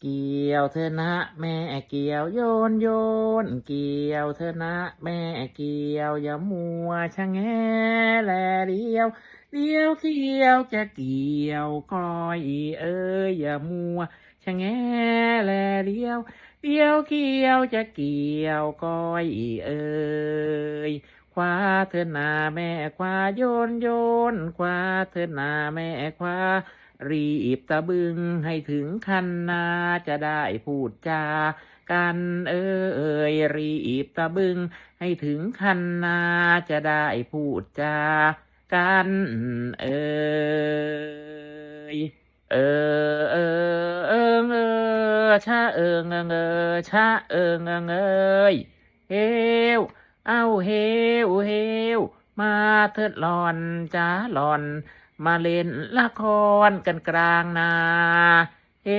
เกี่ยวเธอนะ แม่เกี่ยวโยนโยน เกี่ยวเธอนะ แม่เกี่ยวอย่ามัวชะแงแลเดียวเดียวเกี่ยวจะเกี่ยวก้อยเอ้ยอย่ามัวชะแงแลเดียวเดียวเกี่ยวจะเกี่ยวก้อยเอ้ย คว้าเธอนาแม่ควาโยนโยนคว้าเธอนาแม่คว้ารีบตะบึงให้ถึงคันนาจะได้พูดจากันเอ่ยรีบตะบึง ให้ถึงคันนาจะได้พูดจากันเอ่ยเออเออเออเออชะเอิงเอิงเออชะเอิงเอิงเอยเฮว เอาเฮวเฮวมาเถิดหลอนจ้าหลอน มาเล่นละครกันกลางนาเฮ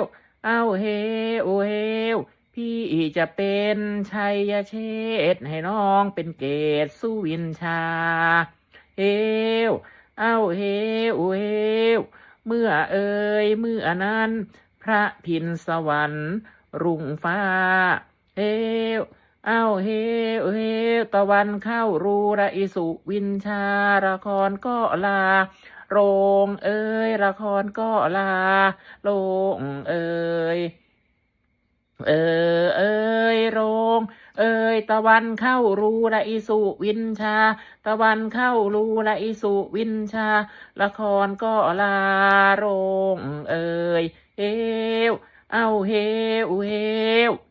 วเอาเฮวเฮวพี่จะเป็นชัยเชษให้น้องเป็นเกศสุวินชาเฮวเอาเฮวเฮวเมื่อเอ่ยเมื่อนั้น พระพินสวรรค์ รุ่งฟ้าเฮว อาเฮวเฮวตะวันเข้ารูระอิสุวินชาละครก็ลา โรงเอ่ยละครก็ลา โรงเอ่ยเออเอ่ยโรง เอ่ยตะวันเข้ารูละอิสุวินชา ตะวันเข้ารูละอิสุวินชา ละครก็ลาโรง เอ่ยเฮวเอาเฮวเฮว